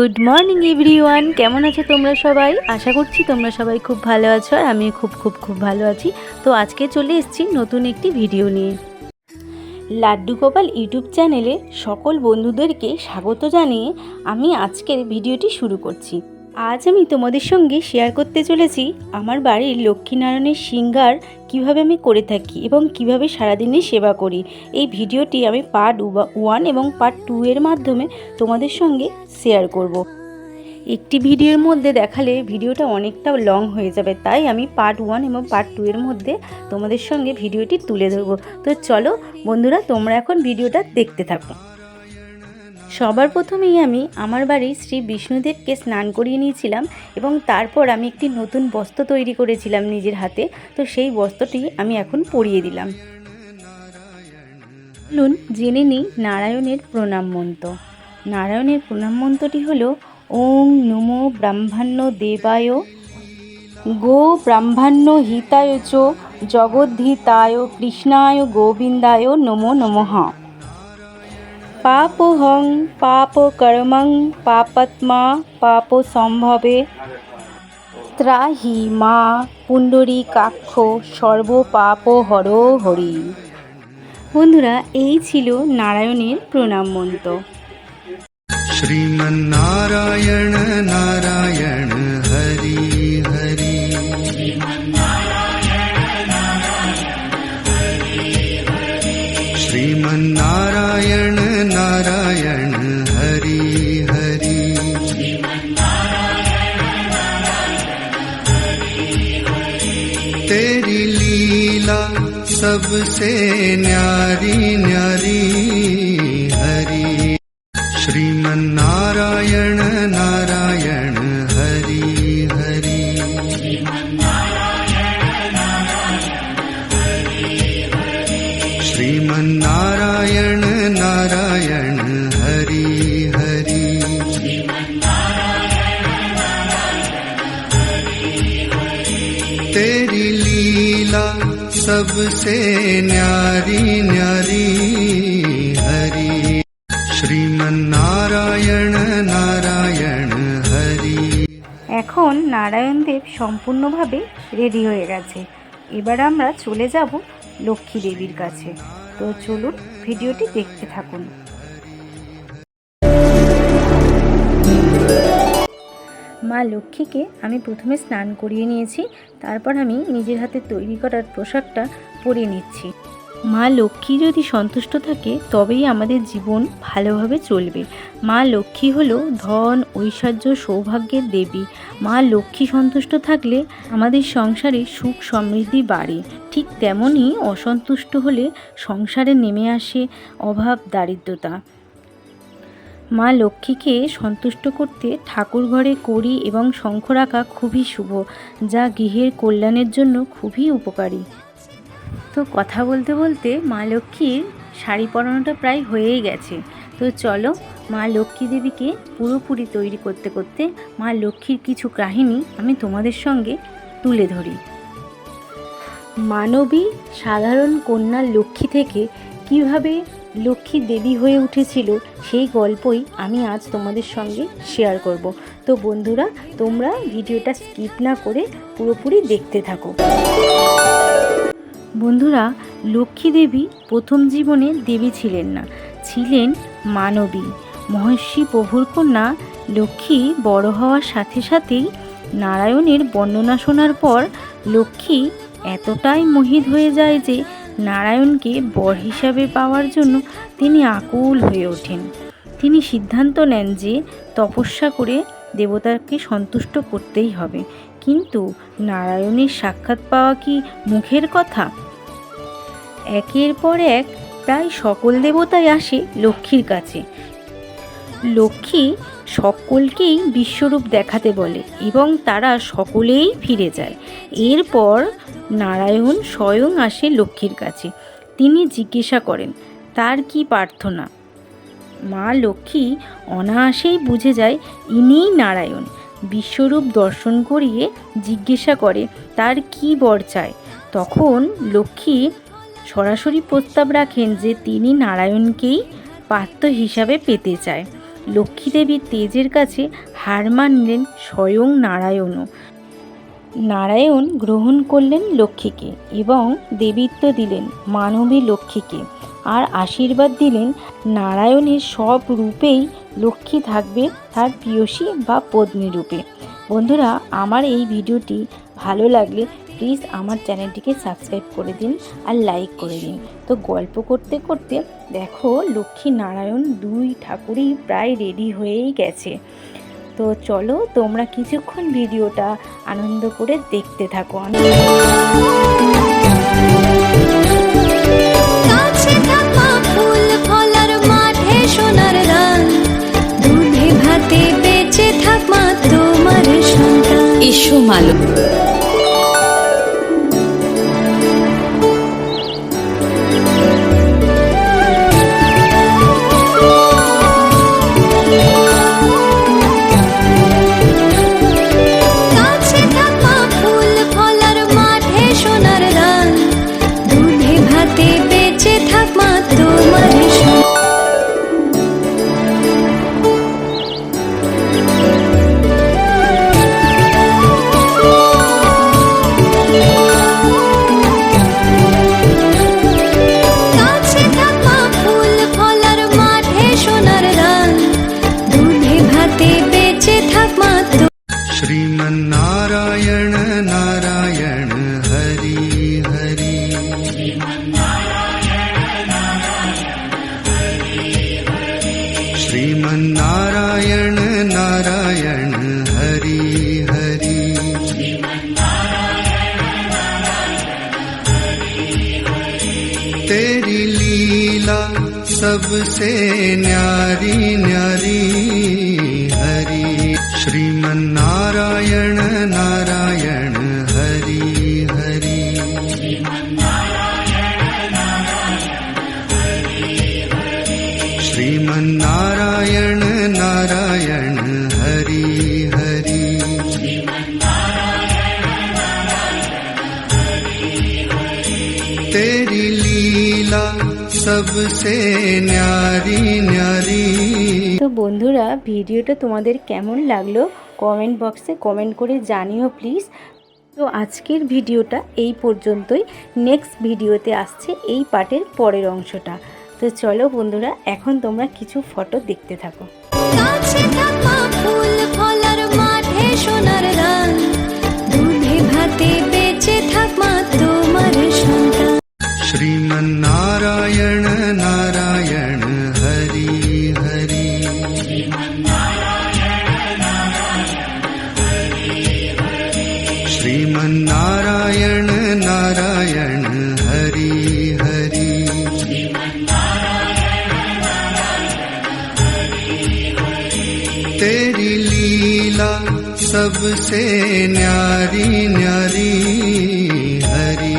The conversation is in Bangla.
গুড মর্নিং এভরিওয়ান কেমন আছো তোমরা সবাই? আশা করছি তোমরা সবাই খুব ভালো আছো আর আমি খুব খুব খুব ভালো আছি। তো আজকে চলে এসেছি নতুন একটি ভিডিও নিয়ে। লাড্ডু গোপাল ইউটিউব চ্যানেলে সকল বন্ধুদেরকে স্বাগত জানিয়ে আমি আজকের ভিডিওটি শুরু করছি। আজ আমি তোমাদের সঙ্গে শেয়ার করতে চলেছি আমার বাড়ির লক্ষ্মীনারায়ণের সিঙ্গার কীভাবে আমি করে থাকি এবং কীভাবে সারাদিনে সেবা করি, এই ভিডিওটি আমি পার্ট ওয়ান এবং পার্ট টু এর মাধ্যমে তোমাদের সঙ্গে শেয়ার করব। একটি ভিডিওর মধ্যে দেখালে ভিডিওটা অনেকটা লং হয়ে যাবে, তাই আমি পার্ট ওয়ান এবং পার্ট টু এর মধ্যে তোমাদের সঙ্গে ভিডিওটি তুলে ধরবো তো চলো বন্ধুরা, তোমরা এখন ভিডিওটা দেখতে থাকো সবার প্রথমেই আমি আমার বাড়ির শ্রী বিষ্ণুদেবকে স্নান করিয়ে নিয়েছিলাম এবং তারপর আমি একটি নতুন বস্ত্র তৈরি করেছিলাম নিজের হাতে। তো সেই বস্ত্রটি আমি এখন পরিয়ে দিলাম। চলুন জেনে নিই নারায়ণের প্রণাম মন্ত্র। নারায়ণের প্রণাম মন্ত্রটি হল, ওং নমো ব্রাহ্মণ্য দেবায়, গো ব্রাহ্মণ্য হিতায় চ, জগদ্ধিতায় কৃষ্ণায় গোবিন্দায় নমো নমঃ। পাপহং পাপকর্মং পাপাত্মা পাপসম্ভবে ত্রাহি মা পুণ্ডরীকাক্ষ সর্বপাপহর হরি। বন্ধুরা, এই ছিল নারায়ণের প্রণাম মন্ত্র। শ্রীমন্নারায়ণ নারায়ণ। सबसे न्यारी न्यारी हरि। श्रीमन्नारायण नारायण हरि हरि। श्रीमन्नारायण नारायण हरि सबसे न्यारी न्यारी हरि শ্রীমন্নারায়ণ নারায়ণ হরি এখন নারায়ণদেব সম্পূর্ণভাবে রেডি হয়ে গেছে এবার আমরা চলে যাব লক্ষ্মী দেবীর কাছে তো চলুন ভিডিওটি দেখতে থাকুন মা লক্ষ্মীকে আমি প্রথমে স্নান করিয়ে নিয়েছি, তারপর আমি নিজের হাতে তৈরি করার পোশাকটা পরিয়ে নিচ্ছি। মা লক্ষ্মী যদি সন্তুষ্ট থাকে, তবেই আমাদের জীবন ভালোভাবে চলবে। মা লক্ষ্মী হলো ধন, ঐশ্বর্য, সৌভাগ্যের দেবী। মা লক্ষ্মী সন্তুষ্ট থাকলে আমাদের সংসারে সুখ সমৃদ্ধি বাড়ে। ঠিক তেমনই অসন্তুষ্ট হলে সংসারে নেমে আসে অভাব, দারিদ্রতা। মা লক্ষ্মীকে সন্তুষ্ট করতে ঠাকুর ঘরে কড়ি এবং শঙ্খ রাখা খুবই শুভ, যা গৃহের কল্যাণের জন্য খুবই উপকারী। তো কথা বলতে বলতে মা লক্ষ্মীর শাড়ি পরানোটা প্রায় হয়েই গেছে। তো চলো মা লক্ষ্মী দেবীকে পুরোপুরি তৈরি করতে করতে মা লক্ষ্মীর কিছু কাহিনী আমি তোমাদের সঙ্গে তুলে ধরি। মানবী সাধারণ কন্যা লক্ষ্মী থেকে কীভাবে লক্ষ্মী দেবী হয়ে উঠেছিল, সেই গল্পই আমি আজ তোমাদের সঙ্গে শেয়ার করব। তো বন্ধুরা, তোমরা ভিডিওটা স্কিপ না করে পুরোপুরি দেখতে থাকো। বন্ধুরা, লক্ষ্মী দেবী প্রথম জীবনে দেবী ছিলেন না, ছিলেন মানবী। মহর্ষি প্রভুর কন্যা লক্ষ্মী বড় হওয়ার সাথে সাথেই নারায়ণের বর্ণনা শোনার পর লক্ষ্মী এতটাই মোহিত হয়ে যায় যে নারায়ণকে বর হিসাবে পাওয়ার জন্য তিনি আকুল হয়ে ওঠেন। তিনি সিদ্ধান্ত নেন যে তপস্যা করে দেবতাকে সন্তুষ্ট করতেই হবে। কিন্তু নারায়ণের সাক্ষাৎ পাওয়া কি মুখের কথা? একের পর এক প্রায় সকল দেবতাই আসে লক্ষ্মীর কাছে। লক্ষ্মী সকলকেই বিশ্বরূপ দেখাতে বলে এবং তারা সকলেই ফিরে যায়। এরপর নারায়ণ স্বয়ং আসে লক্ষ্মীর কাছে। তিনি জিজ্ঞাসা করেন, তার কি প্রার্থনা? মা লক্ষ্মী অনায়াসেই বুঝে যায়, ইনিই নারায়ণ। বিশ্বরূপ দর্শন করিয়ে জিজ্ঞাসা করে, তার কি বর চায়? তখন লক্ষ্মী সরাসরি প্রস্তাব রাখেন যে তিনি নারায়ণকেই পাত্র হিসাবে পেতে চায়। লক্ষ্মীদেবীর তেজের কাছে হার মানলেন স্বয়ং নারায়ণও। নারায়ণ গ্রহণ করলেন লক্ষ্মীকে এবং দেবীত্ব দিলেন মানবী লক্ষ্মীকে আর আশীর্বাদ দিলেন নারায়ণের সব রূপেই লক্ষ্মী থাকবে তার প্রিয়সী বা পত্নী রূপে। বন্ধুরা, আমার এই ভিডিওটি ভালো লাগলে প্লিজ আমার চ্যানেলটিকে সাবস্ক্রাইব করে দিন আর লাইক করে দিন। তো গল্প করতে করতে দেখো লক্ষ্মী নারায়ণ দুই ঠাকুরই প্রায় রেডি হয়েই গেছে। তো চলো তোমরা কিছুক্ষণ ভিডিওটা আনন্দ করে দেখতে থাকো। কাছে থাকা श्रीमन्नारायण नारायण हरि हरि श्रीमन्नारायण नारायण हरि हरि तेरी लीला सबसे न्यारी न्यारी हरि श्रीमन्नारायण তো বন্ধুরা ভিডিওটা তোমাদের কেমন লাগল? কমেন্ট বক্সে কমেন্ট করে জানিও প্লিজ। তো আজকের ভিডিওটা এই পর্যন্তই। নেক্সট ভিডিওতে আসছে এই পার্টের পরের অংশটা। তো চলো বন্ধুরা এখন তোমরা কিছু ফটো দেখতে থাকো। सबसे से न्यारी न्यारी हरी।